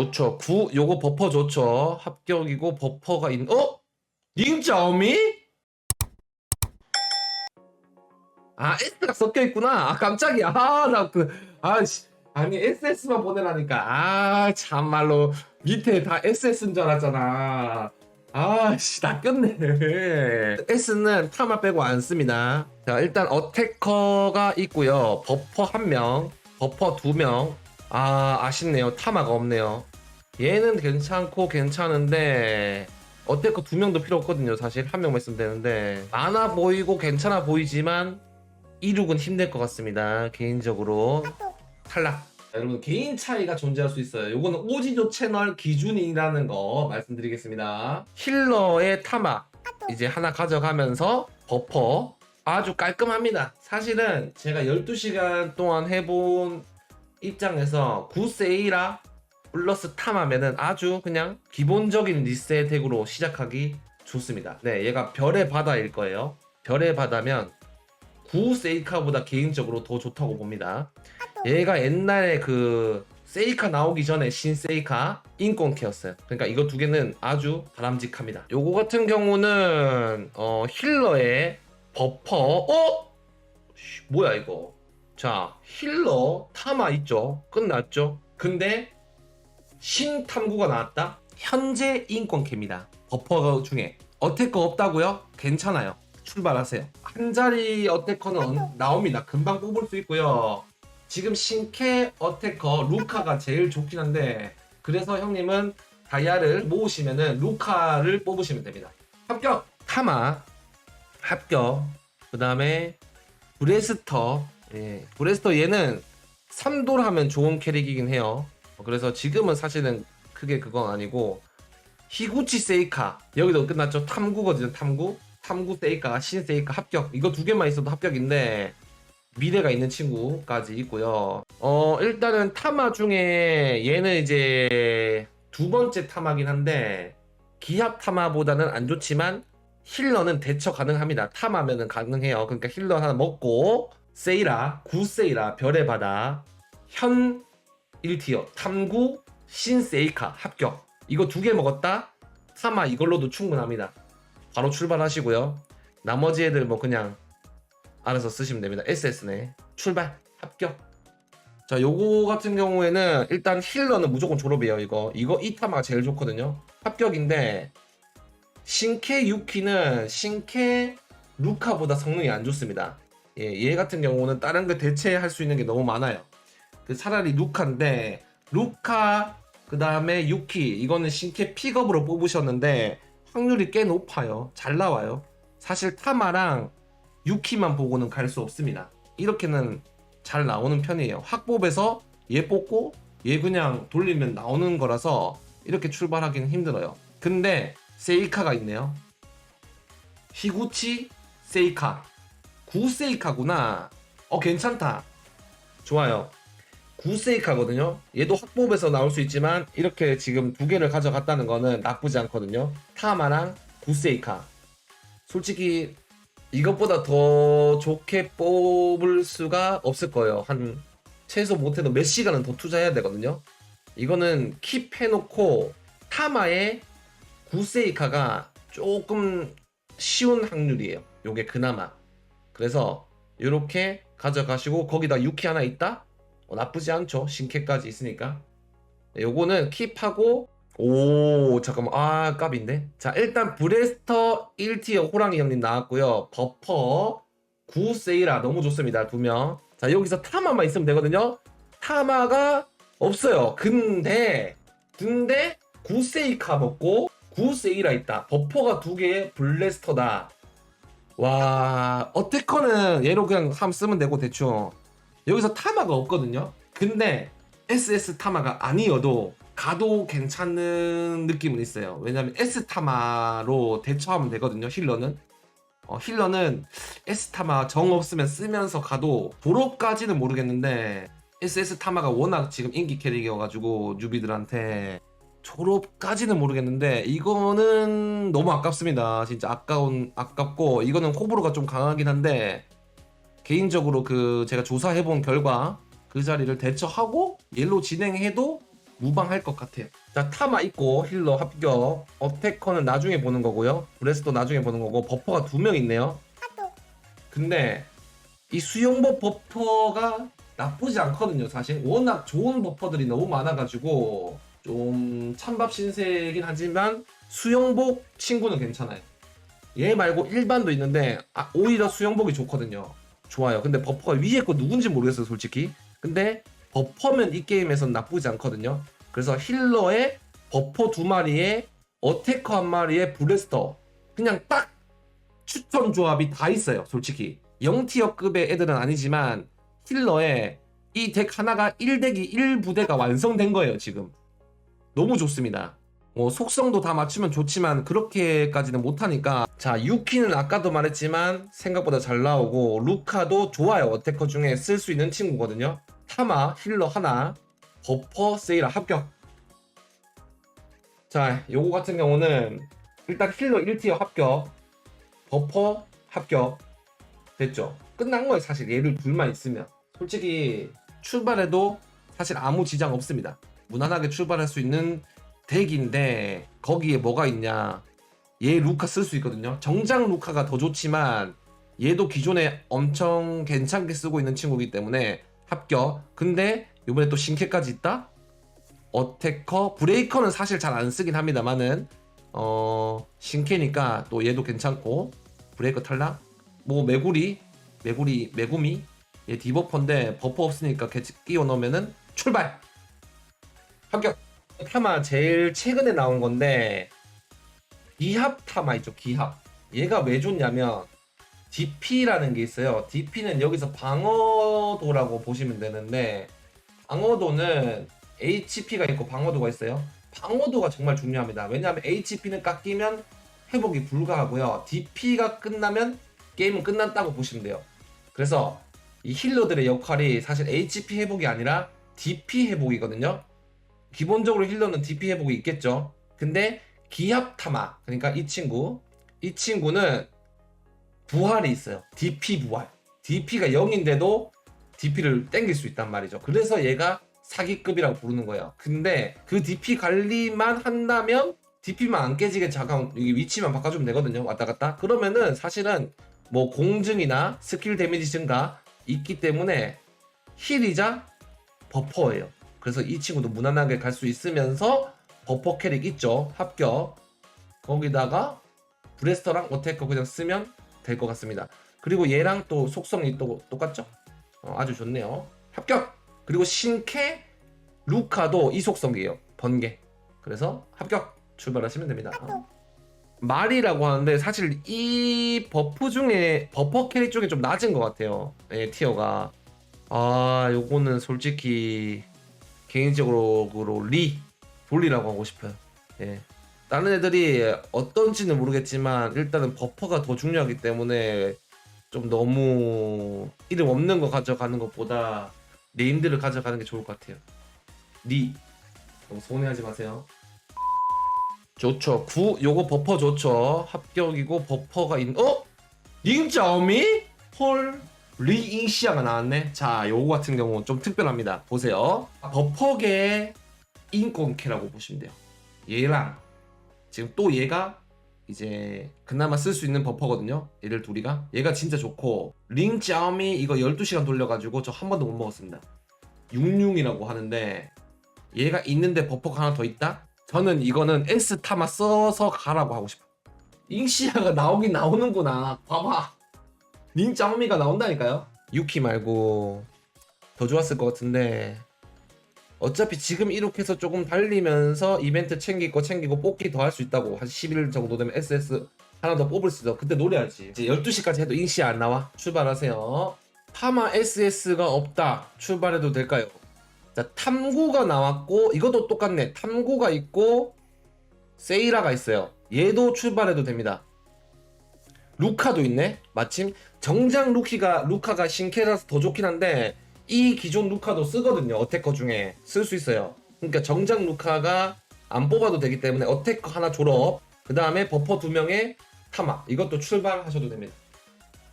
좋죠. 9 요거 버퍼 좋죠. 합격이고 버퍼가 있 어? 닝자오미? 아 S가 섞여 있구나. 아 깜짝이야. 아 나 그 아 씨 아니 SS만 보내라니까. 아 참말로 밑에 다 SS인 줄 알았잖아. 아 씨 낚였네. S는 타마 빼고 안 씁니다. 자 일단 어태커가 있고요. 버퍼 한 명, 버퍼 두 명. 아 아쉽네요. 타마가 없네요. 얘는 괜찮고 괜찮은데 어태커 두 명도 필요 없거든요. 사실 한 명만 있으면 되는데 많아 보이고 괜찮아 보이지만 이륙은 힘들 것 같습니다. 개인적으로 탈락. 자, 여러분 개인 차이가 존재할 수 있어요. 요거는 오지조 채널 기준이라는 거 말씀드리겠습니다. 힐러의 타마 이제 하나 가져가면서 버퍼 아주 깔끔합니다. 사실은 제가 12시간 동안 해본 입장에서 구세이라 플러스 탐하면은 아주 그냥 기본적인 리셋 덱으로 시작하기 좋습니다. 네, 얘가 별의 바다일 거예요. 별의 바다면 구 세이카보다 개인적으로 더 좋다고 봅니다. 얘가 옛날에 그 세이카 나오기 전에 신 세이카 인권캐였어요. 그러니까 이거 두 개는 아주 바람직합니다. 요거 같은 경우는 어, 힐러의 버퍼 어? 씨, 뭐야 이거? 자 힐러 타마 있죠? 끝났죠? 근데 신탐구가 나왔다? 현재 인권캐입니다. 버퍼 중에 어태커 없다고요? 괜찮아요. 출발하세요. 한 자리 어태커는 언- 나옵니다. 금방 뽑을 수 있고요. 지금 신캐 어태커 루카가 제일 좋긴 한데 그래서 형님은 다이아를 모으시면은 루카를 뽑으시면 됩니다. 합격! 타마 합격. 그 다음에 브레스터 예, 브레스터 얘는 3돌 하면 좋은 캐릭이긴 해요. 그래서 지금은 사실은 크게 그건 아니고 히구치 세이카 여기도 끝났죠. 탐구거든요. 탐구 탐구 세이카 신 세이카 합격 이거 두 개만 있어도 합격인데 미래가 있는 친구까지 있고요. 어 일단은 타마 중에 얘는 이제 두 번째 타마긴 한데 기합 타마보다는 안 좋지만 힐러는 대처 가능합니다. 타마면은 가능해요. 그러니까 힐러 하나 먹고 세이라 구 세이라 별의 바다 현 1티어 탐구 신 세이카 합격 이거 두 개 먹었다 타마 이걸로도 충분합니다. 바로 출발하시고요. 나머지 애들 뭐 그냥 알아서 쓰시면 됩니다. SS네. 출발. 합격. 자, 요거 같은 경우에는 일단 힐러는 무조건 졸업이에요, 이거. 이거 이타마가 제일 좋거든요. 합격인데 신캐 유키는 신캐 루카보다 성능이 안 좋습니다. 예, 얘 같은 경우는 다른 거 대체할 수 있는 게 너무 많아요. 그 차라리 루카인데 루카 그 다음에 유키 이거는 신캐 픽업으로 뽑으셨는데 확률이 꽤 높아요. 잘 나와요. 사실 타마랑 유키만 보고는 갈 수 없습니다. 이렇게는 잘 나오는 편이에요. 확법에서 얘 뽑고 얘 그냥 돌리면 나오는 거라서 이렇게 출발하기는 힘들어요. 근데 세이카가 있네요. 히구치 세이카. 구세이카구나. 어 괜찮다. 좋아요. 구세이카거든요. 얘도 확법에서 나올 수 있지만 이렇게 지금 두 개를 가져갔다는 거는 나쁘지 않거든요. 타마랑 구세이카. 솔직히 이것보다 더 좋게 뽑을 수가 없을 거예요. 한 최소 못해도 몇 시간은 더 투자해야 되거든요. 이거는 킵해놓고 타마의 구세이카가 조금 쉬운 확률이에요. 요게 그나마. 그래서 이렇게 가져가시고 거기다 유키 하나 있다? 어, 나쁘지 않죠. 신캐까지 있으니까. 네, 요거는 킵하고 오 잠깐만. 아 깝인데? 자 일단 브레스터 1티어 호랑이 형님 나왔고요. 버퍼 구세이라. 너무 좋습니다 두 명 자 여기서 타마만 있으면 되거든요. 타마가 없어요. 근데 근데 구세이카 먹고 구세이라 있다. 버퍼가 두 개의 블래스터다 와 어테커는 얘로 그냥 함 쓰면 되고 대충 여기서 타마가 없거든요 근데 SS 타마가 아니어도 가도 괜찮은 느낌은 있어요. 왜냐면 S 타마로 대처하면 되거든요. 힐러는 어, 힐러는 S 타마 정 없으면 쓰면서 가도 도로까지는 모르겠는데 SS 타마가 워낙 지금 인기 캐릭이어가지고 뉴비들한테 졸업까지는 모르겠는데 이거는 너무 아깝습니다. 진짜 아까운 아깝고 이거는 호불호가 좀 강하긴 한데 개인적으로 그 제가 조사해본 결과 그 자리를 대처하고 얘로 진행해도 무방할 것 같아요. 자 타마 있고 힐러 합격. 어테커는 나중에 보는 거고요. 브레스도 나중에 보는 거고 버퍼가 두 명 있네요. 근데 이 수용법 버퍼가 나쁘지 않거든요. 사실 워낙 좋은 버퍼들이 너무 많아가지고 좀 찬밥 신세긴 하지만 수영복 친구는 괜찮아요. 얘 말고 일반도 있는데 아, 오히려 수영복이 좋거든요. 좋아요. 근데 버퍼가 위에 거 누군지 모르겠어요, 솔직히. 근데 버퍼면 이 게임에선 나쁘지 않거든요. 그래서 힐러에 버퍼 두 마리에 어테커 한 마리에 브레스터 그냥 딱 추천 조합이 다 있어요, 솔직히. 0티어급의 애들은 아니지만 힐러에 이 덱 하나가 1덱이 1부대가 완성된 거예요, 지금. 너무 좋습니다. 뭐 속성도 다 맞추면 좋지만 그렇게까지는 못하니까. 자 유키는 아까도 말했지만 생각보다 잘 나오고 루카도 좋아요. 어테커 중에 쓸 수 있는 친구거든요. 타마 힐러 하나 버퍼 세이라 합격. 자 요거 같은 경우는 일단 힐러 1티어 합격 버퍼 합격 됐죠. 끝난 거예요 사실. 얘를 둘만 있으면. 솔직히 출발해도 사실 아무 지장 없습니다 무난하게 출발할 수 있는 덱인데 거기에 뭐가 있냐? 얘 루카 쓸 수 있거든요. 정장 루카가 더 좋지만 얘도 기존에 엄청 괜찮게 쓰고 있는 친구이기 때문에 합격. 근데 이번에 또 신캐까지 있다? 어테커? 브레이커는 사실 잘 안 쓰긴 합니다만은 어 신캐니까 또 얘도 괜찮고. 브레이커 탈락? 뭐 메구리? 메구리 메구미? 얘 디버퍼인데 버퍼 없으니까 걔 끼워 넣으면은 출발 합격. 타마 제일 최근에 나온 건데 기합 타마 있죠 기합. 얘가 왜 좋냐면 DP라는 게 있어요. DP는 여기서 방어도라고 보시면 되는데 방어도는 HP가 있고 방어도가 있어요. 방어도가 정말 중요합니다. 왜냐하면 HP는 깎이면 회복이 불가하고요. DP가 끝나면 게임은 끝났다고 보시면 돼요. 그래서 이 힐러들의 역할이 사실 HP 회복이 아니라 DP 회복이거든요 기본적으로 힐러는 DP 회복이 있겠죠. 근데 기합 타마 그러니까 이 친구 이 친구는 부활이 있어요. DP 부활. DP가 0인데도 DP를 땡길 수 있단 말이죠. 그래서 얘가 사기급이라고 부르는 거예요. 근데 그 DP 관리만 한다면 DP만 안 깨지게 잠깐 위치만 바꿔주면 되거든요. 왔다 갔다. 그러면은 사실은 뭐 공증이나 스킬 데미지 증가 있기 때문에 힐이자 버퍼예요. 그래서 이 친구도 무난하게 갈 수 있으면서 버퍼 캐릭 있죠. 합격. 거기다가 브레스터랑 어테커 그냥 쓰면 될 것 같습니다. 그리고 얘랑 또 속성이 또 똑같죠? 어, 아주 좋네요. 합격! 그리고 신캐 루카도 이 속성이에요. 번개. 그래서 합격! 출발하시면 됩니다. 말이라고 하는데 사실 이 버프 중에 버퍼 캐릭 중에 좀 낮은 것 같아요. 예, 티어가. 아, 요거는 솔직히 개인적으로 리 돌리라고 하고 싶어요. 예. 다른 애들이 어떤지는 모르겠지만 일단은 버퍼가 더 중요하기 때문에 좀 너무 이름 없는 거 가져가는 것보다 네임들을 가져가는 게 좋을 것 같아요. 리 너무 손해하지 마세요. 좋죠. 9 요거 버퍼 좋죠. 합격이고 버퍼가 있 어? 링짜오미? 헐 리잉시아가 나왔네. 자, 요거 같은 경우 좀 특별합니다. 보세요. 버퍼계 인권캐라고 보시면 돼요. 얘랑 지금 또 얘가 이제 그나마 쓸 수 있는 버퍼거든요. 얘를 둘이가. 얘가 진짜 좋고 링 짜오미 이거 12시간 돌려가지고 저 한 번도 못 먹었습니다. 66이라고 하는데 얘가 있는데 버퍼가 하나 더 있다? 저는 이거는 S 타마 써서 가라고 하고 싶어. 잉시아가 나오긴 나오는구나. 봐봐. 닌짜오미가 나온다니까요. 유키 말고 더 좋았을 것 같은데 어차피 지금 이렇게 해서 조금 달리면서 이벤트 챙기고 챙기고 뽑기 더 할 수 있다고 한 10일 정도 되면 SS 하나 더 뽑을 수 있어. 그때 노래하지. 이제 12시까지 해도 잉시 안 나와. 출발하세요. 파마 SS가 없다. 출발해도 될까요? 자, 탐구가 나왔고 이것도 똑같네. 탐구가 있고 세이라가 있어요. 얘도 출발해도 됩니다. 루카도 있네. 마침 정장 루키가 루카가 신캐라서 더 좋긴 한데 이 기존 루카도 쓰거든요. 어테커 중에 쓸 수 있어요. 그러니까 정장 루카가 안 뽑아도 되기 때문에 어테커 하나 졸업. 그 다음에 버퍼 두 명에 타마. 이것도 출발하셔도 됩니다.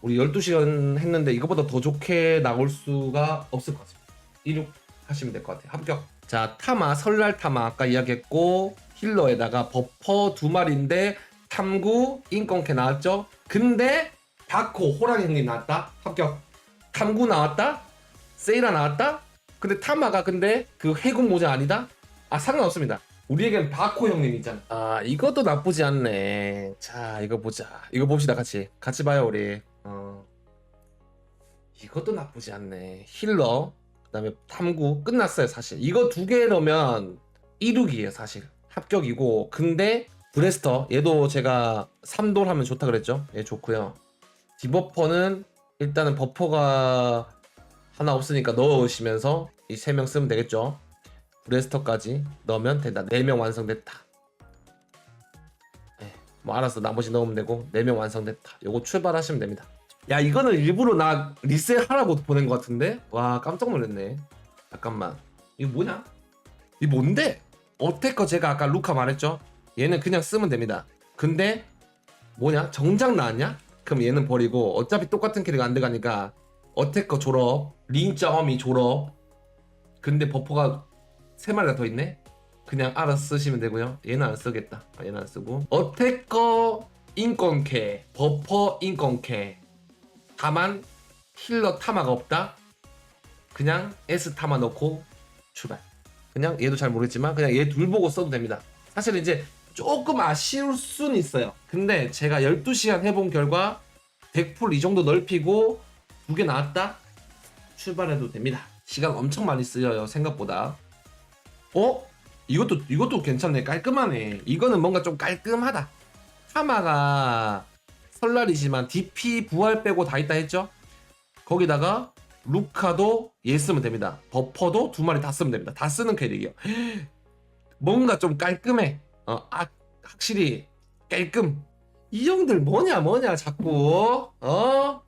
우리 12시간 했는데 이거보다 더 좋게 나올 수가 없을 것 같습니다. 16 하시면 될 것 같아요. 합격. 자 타마 설날 타마 아까 이야기했고 힐러에다가 버퍼 두 마리인데 탐구 인건캐 나왔죠? 근데 다코 호랑이 형님 나왔다? 합격. 탐구 나왔다? 세이라 나왔다? 근데 타마가 근데 그 해군 모자 아니다? 아 상관없습니다. 우리에겐 바코 형님 있잖아. 아 이것도 나쁘지 않네. 자 이거 보자. 이거 봅시다 같이. 같이 봐요 우리. 어. 이것도 나쁘지 않네. 힐러 그 다음에 탐구 끝났어요 사실. 이거 두 개 넣으면 1룩이에요 사실. 합격이고. 근데 브레스터. 얘도 제가 3돌 하면 좋다 그랬죠? 얘 좋고요. 디버퍼는 일단은 버퍼가 하나 없으니까 넣으시면서 이 세 명 쓰면 되겠죠? 브레스터까지 넣으면 된다. 4명 완성됐다. 네, 뭐 알았어 나머지 넣으면 되고 4명 완성됐다. 요거 출발하시면 됩니다. 야 이거는 일부러 나 리셋하라고 보낸 것 같은데? 와 깜짝 놀랐네. 잠깐만. 이거 뭐냐? 이 뭔데? 어테커 제가 아까 루카 말했죠 얘는 그냥 쓰면 됩니다. 근데 뭐냐? 정작 나왔냐? 그럼 얘는 버리고 어차피 똑같은 캐릭 안 들어가니까 어테커 졸업 링자 어미 졸업. 근데 버퍼가 세 마리가 더 있네? 그냥 알아서 쓰시면 되고요. 얘는 안 쓰겠다. 아, 얘는 안 쓰고. 어테커 인건캐 버퍼 인건캐. 다만 힐러 타마가 없다. 그냥 S 타마 넣고 출발. 그냥 얘도 잘 모르겠지만 그냥 얘 둘 보고 써도 됩니다. 사실 이제 조금 아쉬울 수는 있어요. 근데 제가 12시간 해본 결과 100%이 정도 넓히고 두 개 나왔다. 출발해도 됩니다. 시간 엄청 많이 쓰여요 생각보다. 어? 이것도 이것도 괜찮네 깔끔하네. 이거는 뭔가 좀 깔끔하다. 타마가 설날이지만 DP 부활 빼고 다 있다 했죠? 거기다가 루카도 얘 쓰면 됩니다. 버퍼도 두 마리 다 쓰면 됩니다. 다 쓰는 캐릭이요. 뭔가 좀 깔끔해. 어, 아, 확실히 깔끔. 이 형들 뭐냐 뭐냐 자꾸 어?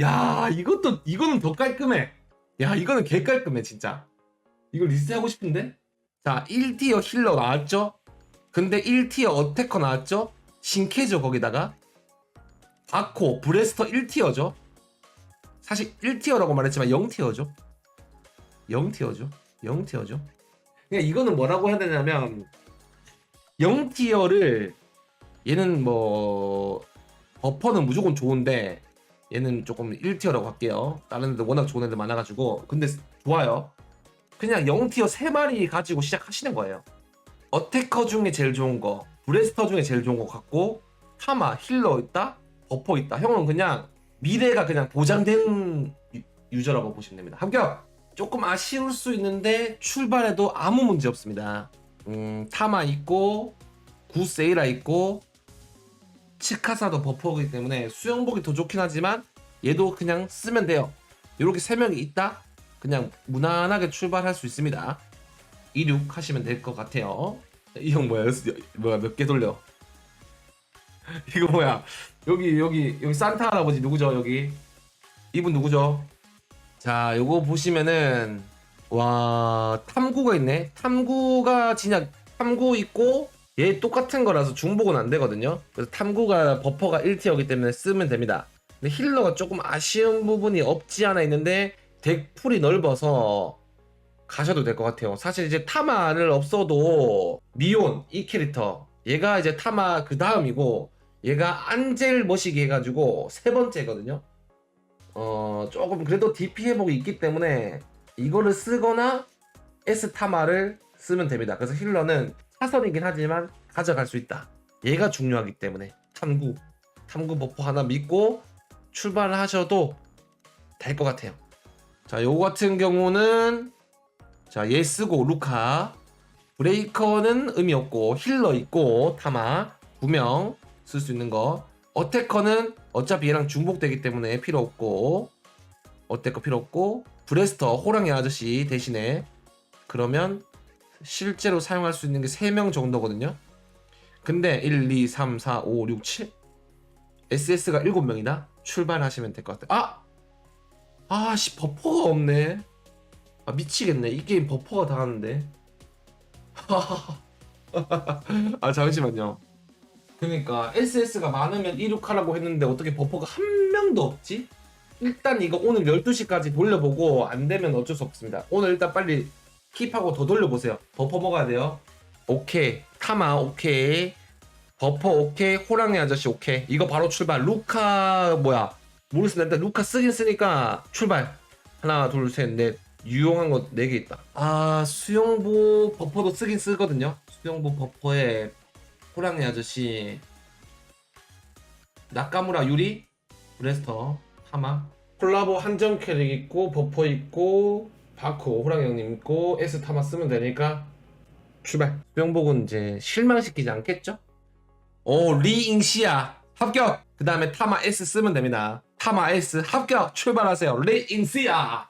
야 이것도 이거는 더 깔끔해. 야 이거는 개 깔끔해 진짜. 이거 리스트하고 싶은데? 자 1티어 힐러 나왔죠? 근데 1티어 어테커 나왔죠? 신캐죠 거기다가 바코, 브레스터 1티어죠. 사실 1티어라고 말했지만 0티어죠. 0티어죠. 0티어죠. 그러니까 이거는 뭐라고 해야 되냐면 0티어를 얘는 뭐 버퍼는 무조건 좋은데 얘는 조금 1티어라고 할게요. 다른 애들 워낙 좋은 애들 많아가지고 근데 좋아요. 그냥 0티어 3마리 가지고 시작하시는 거예요. 어테커 중에 제일 좋은 거, 브레스터 중에 제일 좋은 거 같고 타마, 힐러 있다, 버퍼 있다. 형은 그냥 미래가 그냥 보장된 유- 유저라고 보시면 됩니다. 합격! 조금 아쉬울 수 있는데 출발해도 아무 문제 없습니다. 음, 타마 있고 구세이라 있고 치카사도 버퍼이기 때문에 수영복이 더 좋긴 하지만 얘도 그냥 쓰면 돼요. 이렇게 세 명이 있다? 그냥 무난하게 출발할 수 있습니다. 이륙 하시면 될 것 같아요. 이 형 뭐야? 여- 뭐야 몇 개 돌려? 이거 뭐야? 여기 여기 여기 산타 할아버지 누구죠 여기 이분 누구죠 자 요거 보시면은 와 탐구가 있네. 탐구가 진짜 탐구 있고 얘 똑같은 거라서 중복은 안 되거든요. 그래서 탐구가 버퍼가 1티어기 때문에 쓰면 됩니다. 근데 힐러가 조금 아쉬운 부분이 없지 않아 있는데 덱풀이 넓어서 가셔도 될 것 같아요. 사실 이제 타마를 없어도 미온 이 캐릭터 얘가 이제 타마 그 다음이고 얘가 안젤 머시기 해가지고 세 번째거든요. 어 조금 그래도 DP 회복이 있기 때문에 이거를 쓰거나 S 타마를 쓰면 됩니다. 그래서 힐러는 사선이긴 하지만 가져갈 수 있다. 얘가 중요하기 때문에 탐구 탐구 버퍼 하나 믿고 출발을 하셔도 될 것 같아요. 자, 요거 같은 경우는 자, 얘 쓰고 루카 브레이커는 의미 없고 힐러 있고 타마 두명 쓸 수 있는 거 어테커는 어차피 얘랑 중복되기 때문에 필요 없고 어테커 필요 없고 브레스터 호랑이 아저씨 대신에 그러면 실제로 사용할 수 있는 게 3명 정도거든요. 근데 1, 2, 3, 4, 5, 6, 7 SS가 7명이다? 출발하시면 될 것 같아요 아! 아씨 버퍼가 없네. 아 미치겠네. 이 게임 버퍼가 다 하는데. 아 잠시만요. 그러니까 SS가 많으면 이륙하라고 했는데 어떻게 버퍼가 한 명도 없지? 일단 이거 오늘 12시까지 돌려보고 안 되면 어쩔 수 없습니다. 오늘 일단 빨리 킵하고 더 돌려보세요. 버퍼 먹어야 돼요. 오케이. 타마 오케이. 버퍼 오케이. 호랑이 아저씨 오케이. 이거 바로 출발. 루카 뭐야? 모르겠어. 일단 루카 쓰긴 쓰니까 출발. 하나 둘 셋 넷. 유용한 거 4개 있다. 아 수영보 버퍼도 쓰긴 쓰거든요. 수영보 버퍼에 호랑이 아저씨 나카무라 유리 브레스터 타마. 콜라보 한정 캐릭 있고 버퍼 있고 바코 호랑이 형님 있고 S 타마 쓰면 되니까 출발. 수영복은 이제 실망시키지 않겠죠? 오 리잉시아 합격! 그 다음에 타마 S 쓰면 됩니다. 타마 S 합격! 출발하세요. 리잉시아